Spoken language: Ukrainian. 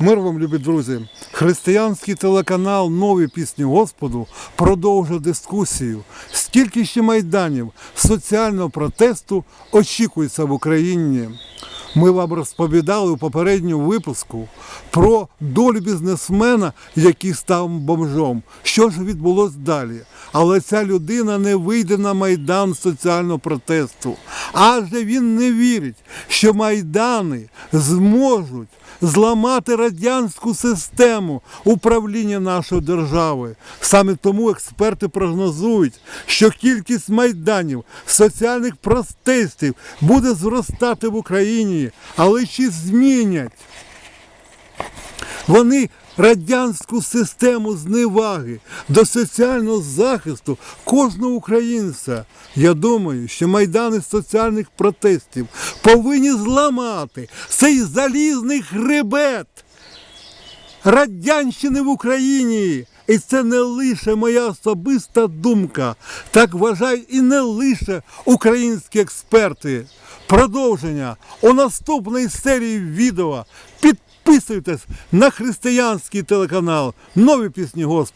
Мир вам, любі друзі! Християнський телеканал Нові пісні Господу продовжує дискусію. Скільки ще майданів соціального протесту очікується в Україні? Ми вам розповідали у попередньому випуску про долю бізнесмена, який став бомжом. Що ж відбулось далі? Але ця людина не вийде на майдан соціального протесту, адже він не вірить, що майдани зможуть зламати радянську систему управління нашої держави. Саме тому експерти прогнозують, що кількість майданів соціальних протестів буде зростати в Україні, але чи змінять вони радянську систему зневаги до соціального захисту кожного українця. Я думаю, що майдани соціальних протестів повинні зламати цей залізний хребет радянщини в Україні. І це не лише моя особиста думка, так вважають і не лише українські експерти. Продовження у наступній серії відео. Підписуйтесь на християнський телеканал Нові пісні Господа.